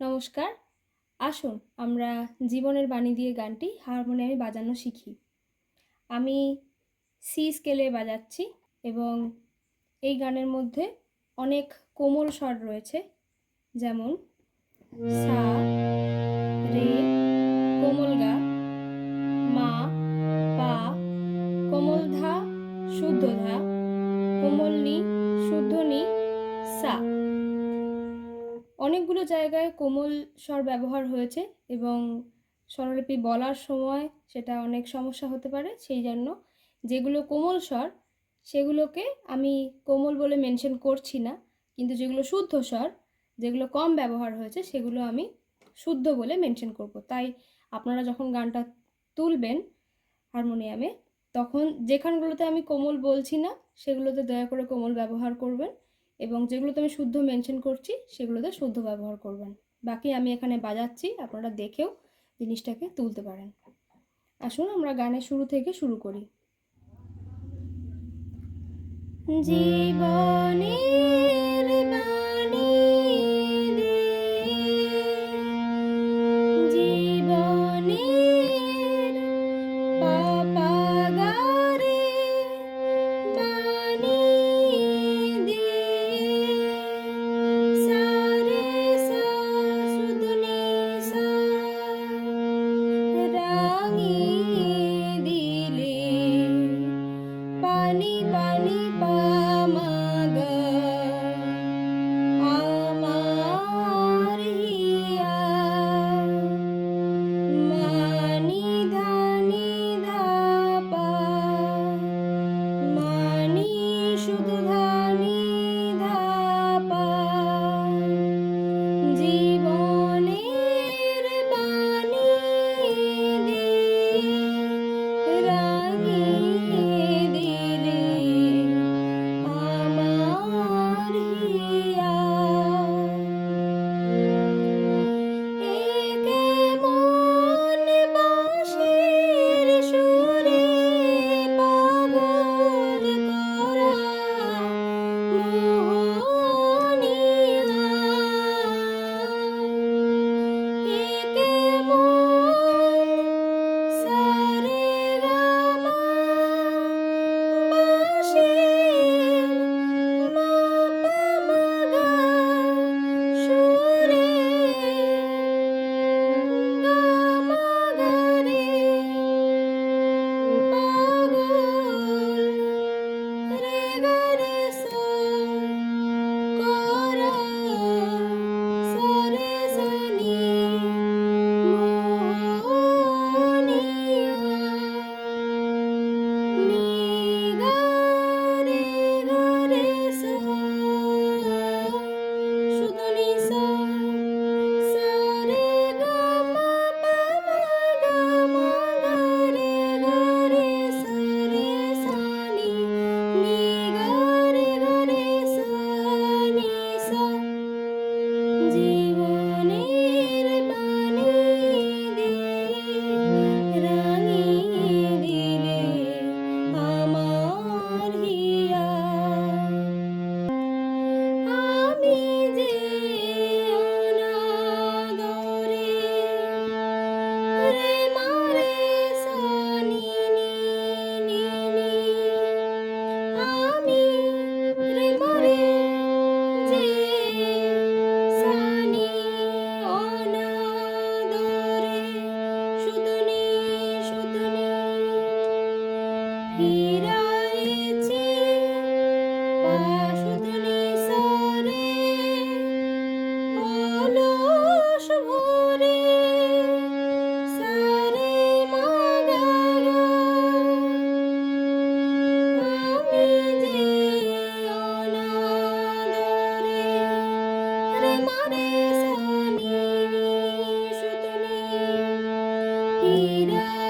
নমস্কার। আসুন, আমরা জীবনের বাণী দিয়ে গানটি হারমোনিয়ামে বাজানো শিখি। আমি সি স্কেলে বাজাচ্ছি এবং এই গানের মধ্যে অনেক কোমল স্বর রয়েছে, যেমন সা, রে, কোমল গা স্বর ব্যবহার হয়েছে এবং স্বরলিপি বলার সময় সেটা অনেক সমস্যা হতে পারে, সেই জন্য যেগুলো কোমল স্বর, সেগুলোকে আমি কোমল বলে মেনশন করছি না, কিন্তু যেগুলো শুদ্ধ স্বর, যেগুলো কম ব্যবহার হয়েছে সেগুলো আমি শুদ্ধ বলে মেনশন করব। তাই আপনারা যখন গানটা তুলবেন হারমোনিয়ামে, তখন যেখানগুলোতে আমি কোমল বলছি না, সেগুলোতে দয়া করে কোমল ব্যবহার করবেন এবং যেগুলোতে আমি শুদ্ধ মেনশন করছি, সেগুলোতে শুদ্ধ ব্যবহার করবেন। বাকি আমি এখানে বাজাচ্ছি, আপনারা দেখেও জিনিসটাকে তুলতে পারেন। আসুন, আমরা গানের শুরু থেকে শুরু করি। জীবনের রে